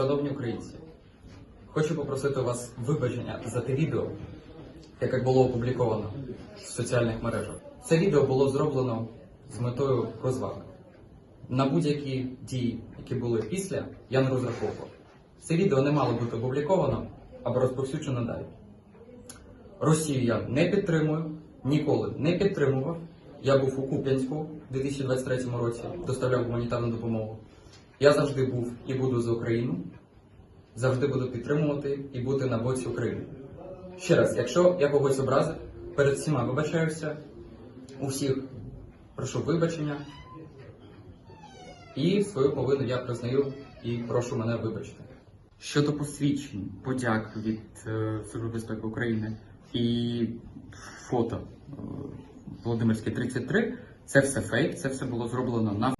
Шановні українці, хочу попросити вас вибачення за те відео, яке було опубліковано в соціальних мережах. Це відео було зроблено з метою розваги. На будь-які дії, які були після, я не розраховував. Це відео не мало бути опубліковано або розповсюджено далі. Росію я не підтримую, ніколи не підтримував. Я був у Куп'янську у 2023 році, доставляв гуманітарну допомогу. Я завжди був і буду за Україну, завжди буду підтримувати і бути на боці України. Ще раз, якщо я когось образив, перед всіма вибачаюся, у всіх прошу вибачення. І свою провину я признаю і прошу мене вибачити. Щодо посвідчень, подяк від е, Служби безпеки України і фото е, Володимирське 33, це все фейк, це все було зроблено на